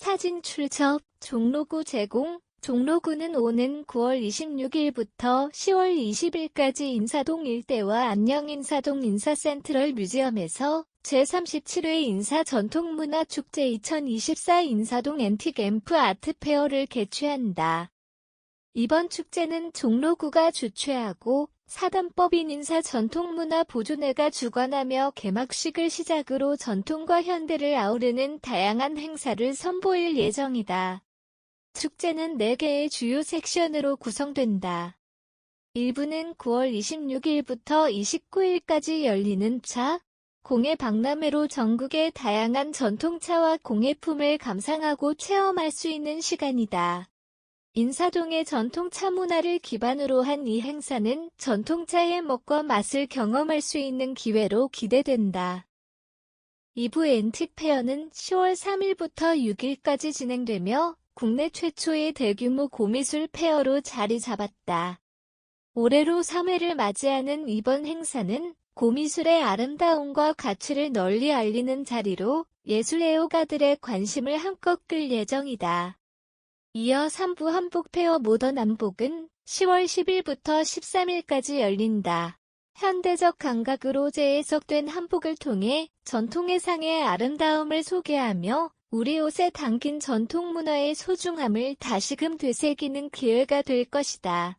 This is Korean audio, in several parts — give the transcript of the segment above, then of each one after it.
사진 출처 종로구 제공 종로구는 오는 9월 26일부터 10월 20일까지 인사동 일대와 안녕 인사동 인사센트럴 뮤지엄에서 제37회 인사 전통문화축제 2024 인사동 앤틱 앰프 아트페어를 개최한다. 이번 축제는 종로구가 주최하고 사단법인 인사 전통문화 보존회가 주관하며 개막식을 시작으로 전통과 현대를 아우르는 다양한 행사를 선보일 예정이다. 축제는 4개의 주요 섹션으로 구성된다. 1부는 9월 26일부터 29일까지 열리는 차, 공예 박람회로 전국의 다양한 전통차와 공예품을 감상하고 체험할 수 있는 시간이다. 인사동의 전통차 문화를 기반으로 한 이 행사는 전통차의 먹과 맛을 경험할 수 있는 기회로 기대된다. 2부 앤틱 페어는 10월 3일부터 6일까지 진행되며 국내 최초의 대규모 고미술 페어로 자리 잡았다. 올해로 3회를 맞이하는 이번 행사는 고미술의 아름다움과 가치를 널리 알리는 자리로 예술 애호가들의 관심을 한껏 끌 예정이다. 이어 3부 한복 페어 모던 한복은 10월 10일부터 13일까지 열린다. 현대적 감각으로 재해석된 한복을 통해 전통의 상의 아름다움을 소개하며 우리 옷에 담긴 전통 문화의 소중함을 다시금 되새기는 기회가 될 것이다.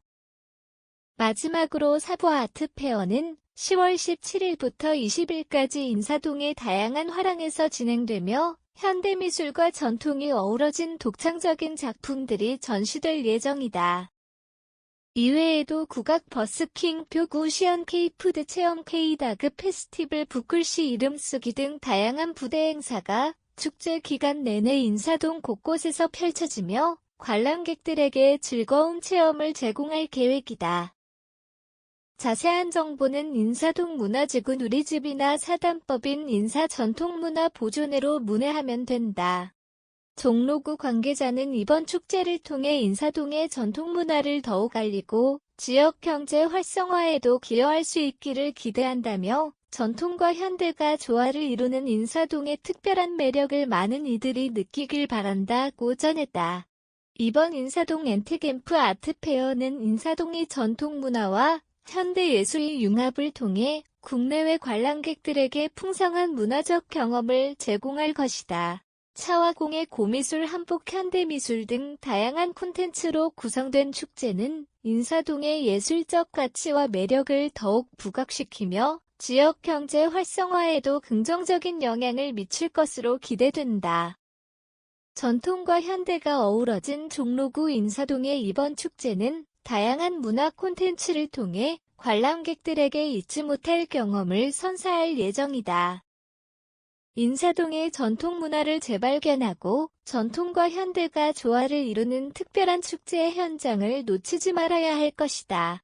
마지막으로 사부 아트 페어는 10월 17일부터 20일까지 인사동의 다양한 화랑에서 진행되며 현대미술과 전통이 어우러진 독창적인 작품들이 전시될 예정이다. 이외에도 국악 버스킹, 표구 시연 K푸드 체험 K다그 페스티벌 북글씨 이름 쓰기 등 다양한 부대 행사가 축제 기간 내내 인사동 곳곳에서 펼쳐지며 관람객들에게 즐거운 체험을 제공할 계획이다. 자세한 정보는 인사동 문화지구 누리집이나 사단법인 인사전통문화보존회로 문의하면 된다. 종로구 관계자는 이번 축제를 통해 인사동의 전통문화를 더욱 알리고 지역 경제 활성화에도 기여할 수 있기를 기대한다며 전통과 현대가 조화를 이루는 인사동의 특별한 매력을 많은 이들이 느끼길 바란다고 전했다. 이번 인사동 앤틱앰프 아트페어는 인사동의 전통문화와 현대 예술의 융합을 통해 국내외 관람객들에게 풍성한 문화적 경험을 제공할 것이다. 차와 공예 고미술 한복 현대미술 등 다양한 콘텐츠로 구성된 축제는 인사동의 예술적 가치와 매력을 더욱 부각시키며 지역 경제 활성화에도 긍정적인 영향을 미칠 것으로 기대된다. 전통과 현대가 어우러진 종로구 인사동의 이번 축제는 다양한 문화 콘텐츠를 통해 관람객들에게 잊지 못할 경험을 선사할 예정이다. 인사동의 전통 문화를 재발견하고 전통과 현대가 조화를 이루는 특별한 축제의 현장을 놓치지 말아야 할 것이다.